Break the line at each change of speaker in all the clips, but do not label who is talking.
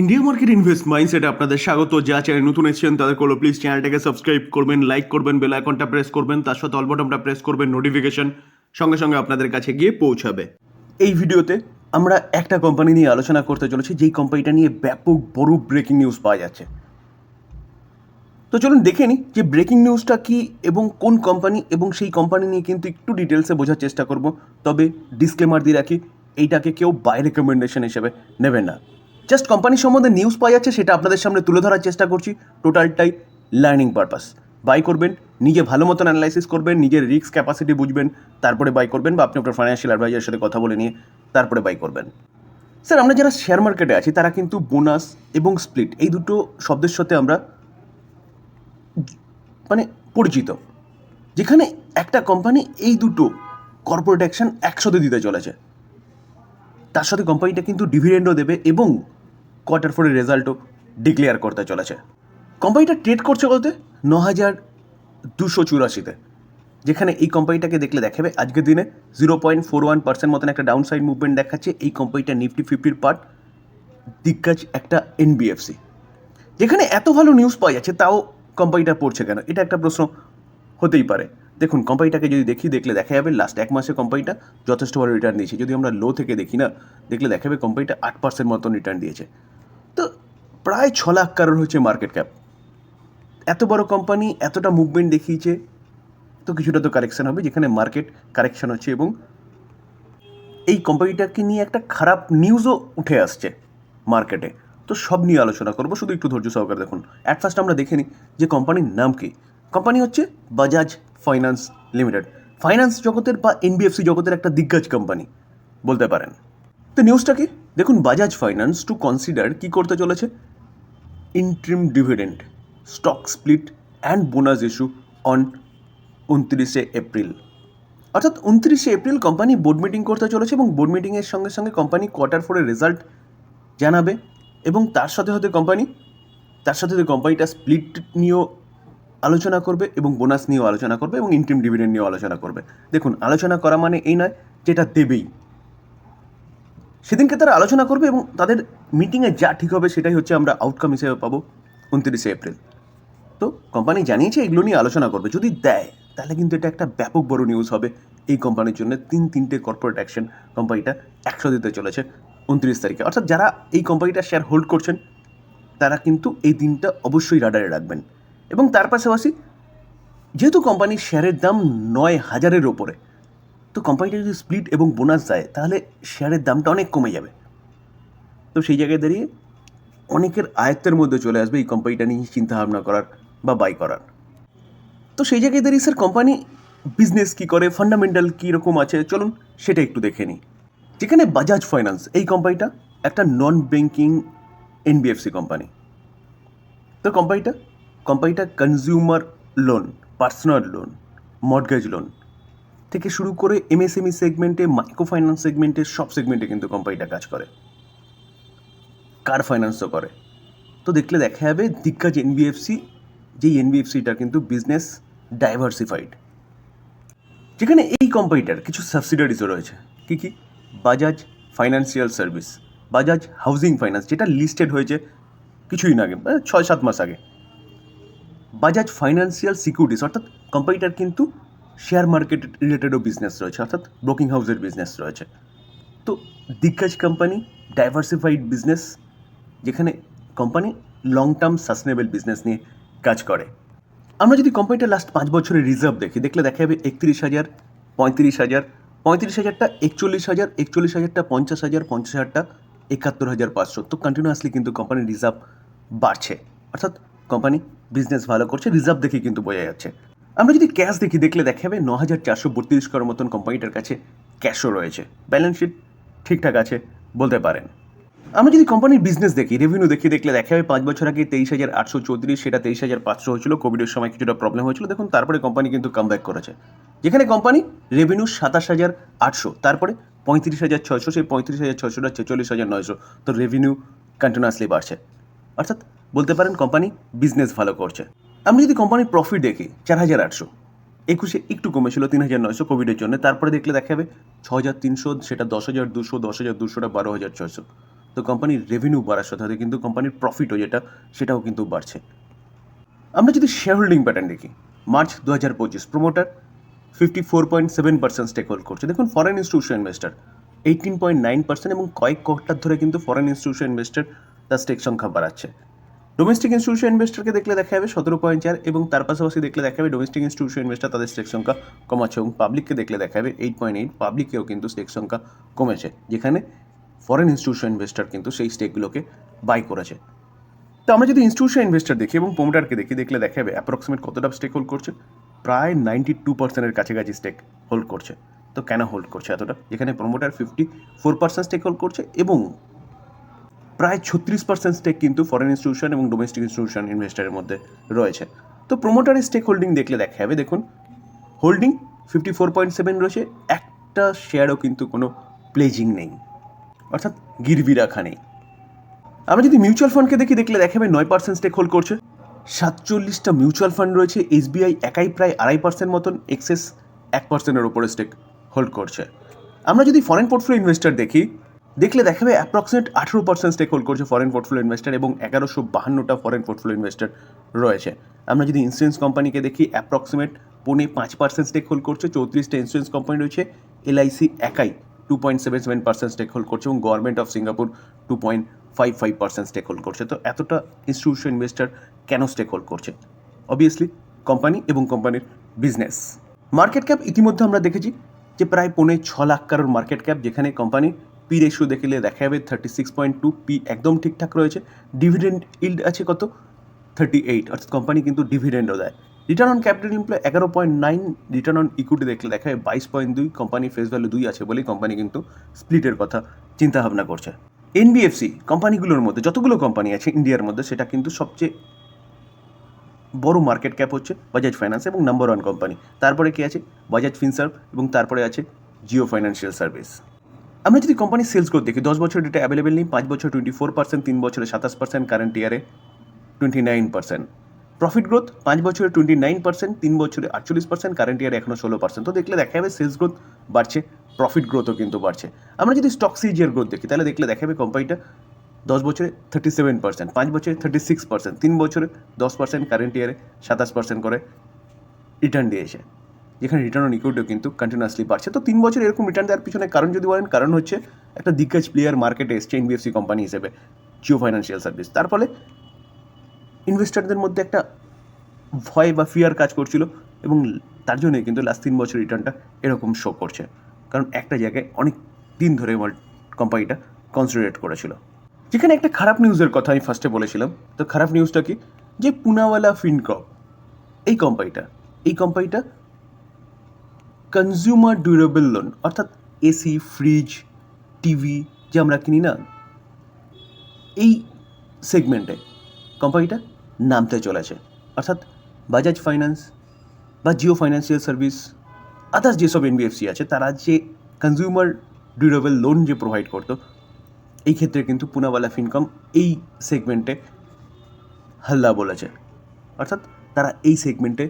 India market invest মাইন্ডসেটে আপনাদের স্বাগত। যা চ্যানেল নতুন এসেছেন, তাদের করল প্লিজ চ্যানেলটাকে সাবস্ক্রাইব করবেন লাইক করবেন বেল আইকনটা প্রেস করবেন, তার সাথে অল বটনটা প্রেস করবেন নোটিফিকেশন সঙ্গে সঙ্গে আপনাদের কাছে গিয়ে পৌঁছাবে। এই ভিডিওতে আমরা একটা কোম্পানি নিয়ে আলোচনা করতে চলেছি, যেই কোম্পানিটা নিয়ে ব্যাপক বড় ব্রেকিং নিউজ পাওয়া যাচ্ছে। তো চলুন দেখে নিই যে ব্রেকিং নিউজটা কি এবং কোন কোম্পানি এবং সেই কোম্পানি নিয়ে কিন্তু একটু ডিটেলসে বোঝার চেষ্টা করব। তবে ডিসক্লেমার দিয়ে রাখি, এইটাকে কেউ বাই রেকমেন্ডেশন হিসেবে নেবেন না। জাস্ট কোম্পানি সম্বন্ধে নিউজ পাওয়া যাচ্ছে, সেটা আপনাদের সামনে তুলে ধরার চেষ্টা করছি। টোটালটাই লার্নিং পারপাস বাই করবেন, নিজে ভালো মতন অ্যানালাইসিস করবেন, নিজের রিস্ক ক্যাপাসিটি বুঝবেন, তারপরে বাই করবেন বা আপনি আপনার ফাইন্যান্সিয়াল অ্যাডভাইজারের সাথে কথা বলে নিয়ে তারপরে বাই করবেন। স্যার আমরা যারা শেয়ার মার্কেটে আছি, তারা কিন্তু বোনাস এবং স্প্লিট এই দুটো শব্দের সাথে আমরা মানে পরিচিত। যেখানে একটা কোম্পানি এই দুটো কর্পোরেট অ্যাকশন একসাথে দিতে চলেছে। তার সাথে কোম্পানিটা কিন্তু ডিভিডেন্ডও দেবে এবং কোয়ার্টার ফোরের রেজাল্টও ডিক্লেয়ার করতে চলেছে। কোম্পানিটা ট্রেড করছে বলতে ন হাজার দুশো চুরাশিতে, যেখানে এই কোম্পানিটাকে দেখলে দেখাবে, আজকের দিনে zero point four one percent মতন একটা ডাউন সাইড মুভমেন্ট দেখাচ্ছে এই কোম্পানিটা নিফটি ফিফটির পার্ট দিগ্গজ একটা এনবিএফসি যেখানে এত ভালো নিউজ পাওয়া যাচ্ছে, তাও কোম্পানিটা পড়ছে কেন? এটা একটা প্রশ্ন হতেই পারে। দেখুন কোম্পানিটাকে যদি দেখি, দেখলে দেখা যাবে লাস্ট এক মাসে কোম্পানিটা যথেষ্ট ভালো রিটার্ন দিয়েছে। যদি আমরা লো থেকে দেখি না, দেখলে দেখা যাবে কোম্পানিটা আট পার্সেন্ট মতন রিটার্ন দিয়েছে। তো প্রায় ছ লাখ কারোর হচ্ছে মার্কেট ক্যাপ এত বড় কোম্পানি এতটা মুভমেন্ট দেখিয়েছে, তো কিছুটা তো কারেকশন হবে, যেখানে মার্কেট কারেকশন হচ্ছে এবং এই কোম্পানিটাকে নিয়ে একটা খারাপ নিউজও উঠে আসছে মার্কেটে তো সব নিয়ে আলোচনা করব, শুধু একটু ধৈর্য সহকারে দেখুন। অ্যাট ফার্স্ট আমরা দেখে নিই যে কোম্পানির নাম কি। কোম্পানি হচ্ছে বাজাজ ফাইন্যান্স লিমিটেড ফাইন্যান্স জগতের বা এনবিএফসি জগতের একটা দিগ্গজ কোম্পানি বলতে পারেন। তো নিউজটা কি? দেখুন বাজাজ ফাইন্যান্স টু কনসিডার কি করতে চলেছে? Interim dividend stock split and bonus issue on উনত্রিশে এপ্রিল অর্থাৎ উনত্রিশে এপ্রিল কোম্পানি বোর্ড মিটিং করতে চলেছে এবং বোর্ড মিটিংয়ের সঙ্গে সঙ্গে কোম্পানি কোয়ার্টার ফোরের রেজাল্ট জানাবে এবং তার সাথে সাথে কোম্পানি তার সাথে সাথে কোম্পানিটা স্প্লিট নিয়েও আলোচনা করবে এবং বোনাস নিয়েও আলোচনা করবে এবং ইন্টিম ডিভিডেন্ড নিয়েও আলোচনা করবে। দেখুন, আলোচনা করা মানে এই নয় যেটা দেবেই। সেদিনকে তারা আলোচনা করবে এবং তাদের মিটিংয়ে যা ঠিক হবে সেটাই হচ্ছে আমরা আউটকাম হিসেবে পাবো উনত্রিশে এপ্রিল। তো কোম্পানি জানিয়েছে এগুলো নিয়ে আলোচনা করবে। যদি দেয়, তাহলে কিন্তু এটা একটা ব্যাপক বড় নিউজ হবে। এই কোম্পানির জন্য তিন তিনটে কর্পোরেট অ্যাকশন কোম্পানিটা একশো দিতে চলেছে উনত্রিশ তারিখে। অর্থাৎ যারা এই কোম্পানিটা শেয়ার হোল্ড করছেন, তারা কিন্তু এই দিনটা অবশ্যই রাডারে রাখবেন। এবং তার পাশাপাশি, যেহেতু কোম্পানির শেয়ারের দাম নয় হাজারের ওপরে তো কোম্পানিটা যদি স্প্লিট এবং বোনাস দেয়, তাহলে শেয়ারের দামটা অনেক কমে যাবে। তো সেই জায়গায় দাঁড়িয়ে অনেকের আয়ত্তের মধ্যে চলে আসবে এই কোম্পানিটা নিয়ে চিন্তা ভাবনা করার বা বাই করার। তো সেই জায়গায় দাঁড়িয়ে স্যার কোম্পানি বিজনেস কী করে ফান্ডামেন্টাল কী রকম আছে, চলুন সেটা একটু দেখে নিই। যেখানে বাজাজ ফাইন্যান্স এই কোম্পানিটা একটা নন ব্যাঙ্কিং এনবিএফসি কোম্পানি তো কোম্পানিটা কোম্পানিটা consumer loan personal loan mortgage loan থেকে শুরু করে এমএসএমই সেগমেন্টে মাইক্রো ফাইন্যান্স সেগমেন্টে সব সেগমেন্টে কিন্তু কোম্পানিটা কাজ করে। কার ফাইন্যান্সও করে। তো দেখলে দেখা যাবে দিগ্গজ এনবিএফসি যেই এনবিএফসিটা কিন্তু বিজনেস ডাইভার্সিফাইড যেখানে এই কোম্পানিটার কিছু সাবসিডারিজও রয়েছে। কী কী? Bajaj financial service Bajaj housing finance যেটা লিস্টেড হয়েছে কিছুই না আগে মানে ছয় সাত মাস আগে। বাজাজ ফাইন্যান্সিয়াল সিকিউরিটিস অর্থাৎ কোম্পানিটার কিন্তু শেয়ার মার্কেট রিলেটেডও বিজনেস রয়েছে, অর্থাৎ ব্রোকিং হাউসের বিজনেস রয়েছে। তো দিগ্গজ কোম্পানি ডাইভার্সিফাইড বিজনেস যেখানে company long term sustainable business নিয়ে কাজ করে। আমরা যদি কোম্পানিটা লাস্ট পাঁচ বছরের রিজার্ভ দেখি, দেখলে দেখা যাবে একত্রিশ হাজার, পঁয়ত্রিশ হাজার, পঁয়ত্রিশ হাজারটা একচল্লিশ হাজার, একচল্লিশ হাজারটা পঞ্চাশ হাজার, পঞ্চাশ হাজারটা একাত্তর হাজার পাঁচশো। তো কন্টিনিউয়াসলি কিন্তু কোম্পানির রিজার্ভ বাড়ছে। অর্থাৎ কোম্পানি বিজনেস ভালো করছে রিজার্ভ দেখে কিন্তু বোঝা যাচ্ছে। আমরা যদি ক্যাশ দেখি, দেখলে দেখা যাবে ন হাজার চারশো বত্রিশ করার মতন কোম্পানিটার কাছে ক্যাশও রয়েছে। ব্যালেন্স শিট ঠিকঠাক আছে বলতে পারেন। আমরা যদি কোম্পানির বিজনেস দেখি রেভিনিউ দেখি, দেখলে দেখা যাবে পাঁচ বছর আগে তেইশ হাজার আটশো চৌত্রিশ, সেটা তেইশ হাজার পাঁচশো হয়েছিল কোভিডের সময় কিছুটা প্রবলেম হয়েছিল। দেখুন, তারপরে কোম্পানি কিন্তু কামব্যাক করেছে। যেখানে কোম্পানি রেভিনিউ সাতাশ হাজার আটশো, তারপরে পঁয়ত্রিশ হাজার ছয়শো, সেই পঁয়ত্রিশ হাজার ছয়শোটা ছেচল্লিশ হাজার নয়শো। তো রেভিনিউ কন্টিনিউয়াসলি বাড়ছে। অর্থাৎ বলতে পারেন কোম্পানি বিজনেস ভালো করছে। আমি যদি কোম্পানির প্রফিট দেখি, চার হাজার আটশো, একুশে একটু কমেছিল তিন হাজার নয়শো কোভিডের জন্য, তারপরে দেখলে দেখা যাবে ছ হাজার তিনশো, সেটা দশ হাজার দুশো, দশ হাজার দুশোটা, বারো হাজার ছশো তো কোম্পানির রেভিনিউ বাড়ার সাথে সাথে কিন্তু কোম্পানির প্রফিটও যেটা, সেটাও কিন্তু বাড়ছে। আমরা যদি শেয়ার হোল্ডিং প্যাটার্ন দেখি মার্চ দু হাজার পঁচিশ promoter fifty four point seven percent stake hold করছে। দেখুন foreign institution investor eighteen point nine percent এবং কয়েক কোয়ার্টার ধরে কিন্তু ফরেন ইনস্টিটিউশন ইনভেস্টার তার স্টেক সংখ্যা বাড়াচ্ছে। ডোমেস্টিক ইনস্টিটিউশন ইনভেস্টরকে দেখলে দেখা যাবে সতেরো পয়েন্ট চার এবং তার পাশাপাশি দেখলে দেখা যাবে ডোমেস্টিক ইনস্টিটিউশন ইনভেস্টার তাদের স্টেক সংখ্যা কমাচ্ছে এবং পাবলিককে দেখলে দেখা যাবে এইট পয়েন্ট এইট পাবলিকেও কিন্তু স্টেক সংখ্যা কমেছে, যেখানে ফরেন ইনস্টিটিউশন ইনভেস্টর কিন্তু সেই স্টেকগুলোকে বাই করেছে। তো আমরা যদি ইনস্টিটিউশন ইনভেস্টর দেখি এবং প্রোমোটারকে দেখি, দেখলে দেখা যাবে অ্যাপ্রক্সিমেট কতটা স্টেক হোল্ড করছে? প্রায় নাইনটি টু পার্সেন্টের কাছাকাছি স্টেক হোল্ড করছে। তো কেন হোল্ড করছে এতটা? যেখানে promoter fifty four percent stake hold করছে এবং প্রায় ছত্রিশ পার্সেন্ট স্টেক কিন্তু ফরেন ইনস্টিটিউশন এবং ডোমেস্টিক ইনস্টিটিউশন ইনভেস্টারের মধ্যে রয়েছে। তো প্রোমোটারের স্টেক হোল্ডিং দেখলে দেখা যাবে, দেখুন holding fifty four point seven রয়েছে, একটা শেয়ারও কিন্তু কোনো প্লেজিং নেই, অর্থাৎ গিরবি রাখা নেই। আমরা যদি মিউচুয়াল ফান্ডকে দেখি, দেখলে দেখা যাবে নয় পার্সেন্ট স্টেক হোল্ড করছে। সাতচল্লিশটা মিউচুয়াল ফান্ড রয়েছে এসবিআই একাই প্রায় আড়াই পার্সেন্ট মতন এক্সেস এক পার্সেন্টের ওপরে স্টেক হোল্ড করছে। আমরা যদি ফরেন পোর্টফোলিও ইনভেস্টার দেখি দেখলে দেখাবে অ্যাপ্রক্সিমেট আঠেরো পার্সেন্ট স্টেক হোল্ড করছে ফরেন পোর্টফোলিও ইনভেস্টার এবং এগারোশো বাহান্নটা ফরেন পোর্টফোলিও ইনভেস্টার রয়েছে। আমরা যদি ইন্স্যুরেন্স কোম্পানিকে দেখি অ্যাপ্রক্সিমেট পৌনে পাঁচ পার্সেন্ট স্টেক হোল্ড করছে, চৌত্রিশটা ইন্স্যুরেন্স কোম্পানি রয়েছে এলআইসি একাই two point seven seven percent stake hold করছে এবং government of Singapore two point five five percent stake hold করছে। তো এতটা ইনস্টিটিউশন ইনভেস্টার কেন স্টেক হোল্ড করছে? অবভিয়াসলি কোম্পানি এবং কোম্পানির বিজনেস মার্কেট ক্যাপ ইতিমধ্যে আমরা দেখেছি যে প্রায় পৌনে ছ লাখ কারোর মার্কেট ক্যাপ যেখানে কোম্পানি পি রেশিও দেখলে দেখা যাবে thirty six point two P একদম ঠিকঠাক রয়েছে। ডিভিডেন্ড ইল্ড আছে কত? থার্টি এইট অর্থাৎ কোম্পানি কিন্তু ডিভিডেন্ডও দেয়। রিটার্ন অন ক্যাপিটাল এমপ্লয় এগারো point nine return on equity দেখলে দেখা যায় বাইশ পয়েন্ট দুই কোম্পানি ফেস ভ্যালু দুই আছে বলেই কোম্পানি কিন্তু স্প্লিটের কথা চিন্তা ভাবনা করছে। এনবিএফসি কোম্পানিগুলোর মধ্যে, যতগুলো কোম্পানি আছে ইন্ডিয়ার মধ্যে, সেটা কিন্তু সবচেয়ে বড় মার্কেট ক্যাপ হচ্ছে বাজাজ ফাইন্যান্স এবং নাম্বার ওয়ান কোম্পানি তারপরে কি আছে? বাজাজ ফিনসার্ভ এবং তারপরে আছে জিও ফাইন্যান্সিয়াল সার্ভিস আমরা যদি কোম্পানির সেলস গ্রোথ দেখি, দশ বছর ডেটা অ্যাভেলেবেল নেই, পাঁচ বছর টোয়েন্টি ফোর পার্সেন্ট তিন বছরে সাতাশ পার্সেন্ট কারেন্ট ইয়ারে twenty nine percent profit growth পাঁচ বছরে টোয়েন্টি নাইন পার্সেন্ট তিন বছরে আটচল্লিশ পার্সেন্ট কারেন্ট ইয়ারে এখনও ষোলো পার্সেন্ট তো দেখলে দেখা যাবে সেলস গ্রোথ বাড়ছে প্রফিট গ্রোথও কিন্তু বাড়ছে। আমরা যদি স্টক সিজিয়ার গ্রোথ দেখি, তাহলে দেখলে দেখা যাবে কোম্পানিটা দশ বছরে থার্টি সেভেন পার্সেন্ট পাঁচ বছরে থার্টি সিক্স পার্সেন্ট তিন বছরে দশ পার্সেন্ট কারেন্ট ইয়ারে সাতাশ পার্সেন্ট করে রিটার্ন দিয়েছে। যেখানে রিটার্ন অন ইকুইটিও কিন্তু কন্টিনিউয়াসলি বাড়ছে। তো তিন বছর এরকম রিটার্ন দেওয়ার পিছনে কারণ যদি বলেন, কারণ হচ্ছে একটা দিগ্গজ প্লেয়ার মার্কেটে এসছে এনবিএফসি কোম্পানি হিসেবে জিও ফাইন্যান্সিয়াল সার্ভিস তার ফলে ইনভেস্টারদের মধ্যে একটা ভয় বা ফিয়ার কাজ করছিল এবং তার জন্যই কিন্তু লাস্ট তিন বছর রিটার্নটা এরকম শো করছে। কারণ একটা জায়গায় অনেক দিন ধরে কোম্পানিটা কনসিডারেট করেছিল। যেখানে একটা খারাপ নিউজের কথা আমি ফার্স্টে বলেছিলাম। তো খারাপ নিউজটা কি? যে পুনাওয়ালা ফিনক্রপ, এই কোম্পানিটা এই কোম্পানিটা কনজিউমার ডিউরেবল লোন অর্থাৎ এসি ফ্রিজ টিভি যে আমরা কিনি না, এই সেগমেন্টে কোম্পানিটা নামতে চলেছে। অর্থাৎ বাজাজ ফাইন্যান্স বা জিও ফাইন্যান্সিয়াল সার্ভিস আদার্স যেসব এনবিএফসি আছে, তারা যে কনজিউমার ডিউরেবল লোন যে প্রোভাইড করতো, এই ক্ষেত্রে কিন্তু পুনাওয়ালা ফিনকম এই সেগমেন্টে হাল্লা বলেছে। অর্থাৎ তারা এই সেগমেন্টে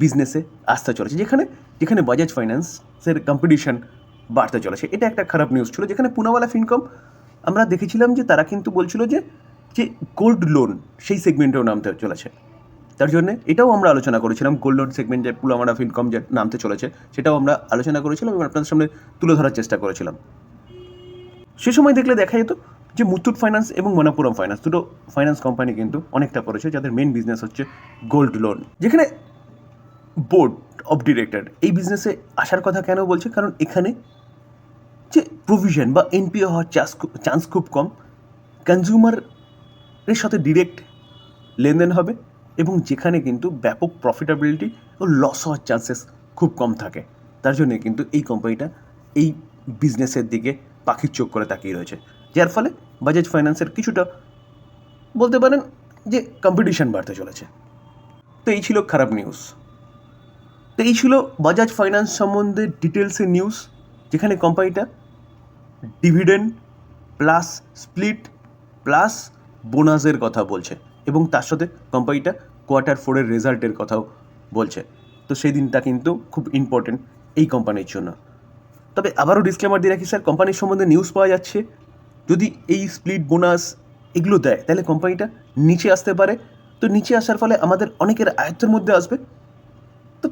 বিজনেসে আসতে চলেছে, যেখানে যেখানে বাজাজ ফাইন্যান্সের কম্পিটিশন বাড়তে চলেছে। এটা একটা খারাপ নিউজ ছিল, যেখানে পুনাওয়ালা ফিনকম আমরা দেখেছিলাম যে তারা কিন্তু বলছিল যে যে গোল্ড লোন সেই সেগমেন্টেও নামতে চলেছে। তার জন্য এটাও আমরা আলোচনা করেছিলাম গোল্ড লোন সেগমেন্ট যে পুনাওয়ালা ফিনকম যে নামতে চলেছে, সেটাও আমরা আলোচনা করেছিলাম এবং আপনাদের সামনে তুলে ধরার চেষ্টা করেছিলাম। সে সময় দেখলে দেখা যেত যে মুথুট ফাইন্যান্স এবং মনাপুরম ফাইন্যান্স দুটো ফাইন্যান্স কোম্পানি কিন্তু অনেকটা করেছে, যাদের মেন বিজনেস হচ্ছে গোল্ড লোন যেখানে বোর্ড অফ ডিরেক্টর এই বিজনেসে আসার কথা কেন বলছে? কারণ এখানে যে প্রভিশন বা এনপিও হওয়ার চান্স চান্স খুব কম। কনজিউমারের সাথে ডিরেক্ট লেনদেন হবে এবং যেখানে কিন্তু ব্যাপক প্রফিটেবিলিটি ও লস হওয়ার চান্সেস খুব কম থাকে। তার জন্য কিন্তু এই কোম্পানিটা এই বিজনেসের দিকে পাখির চোখ করে তাকিয়ে রয়েছে। যার ফলে বাজাজ ফাইন্যান্সের কিছুটা বলতে পারেন যে কম্পিটিশন বাড়তে চলেছে। তো এই ছিল খারাপ নিউজ তো এই ছিল বাজাজ ফাইন্যান্স সম্বন্ধে ডিটেলসের নিউজ যেখানে কোম্পানিটা ডিভিডেন্ড প্লাস স্প্লিট প্লাস বোনাসের কথা বলছে এবং তার সাথে কোম্পানিটা কোয়ার্টার ফোরের রেজাল্টের কথাও বলছে। তো সেই দিনটা কিন্তু খুব ইম্পর্টেন্ট এই কোম্পানির জন্য। তবে আবারও ডিসক্লেমার দিয়ে রাখি স্যার কোম্পানির সম্বন্ধে নিউজ পাওয়া যাচ্ছে। যদি এই স্প্লিট বোনাস এগুলো দেয়, তাহলে কোম্পানিটা নিচে আসতে পারে। তো নিচে আসার ফলে আমাদের অনেকের আয়ত্তের মধ্যে আসবে।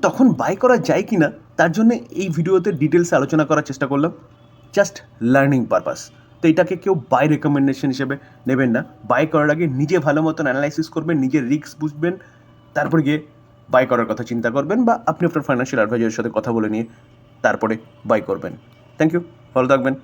তখন বাই করা যায় কি না তার জন্য এই ভিডিওতে ডিটেলসে আলোচনা করার চেষ্টা করলাম। জাস্ট লার্নিং পারপাস তো এটাকে কেউ বাই রেকমেন্ডেশন হিসেবে নেবেন না। বাই করার আগে নিজে ভালো মতন অ্যানালাইসিস করবেন নিজের রিস্ক বুঝবেন, তারপর গিয়ে বাই করার কথা চিন্তা করবেন বা আপনি আপনার ফাইন্যান্সিয়াল অ্যাডভাইজারের সাথে কথা বলে নিয়ে তারপরে বাই করবেন। থ্যাংক ইউ ভালো থাকবেন।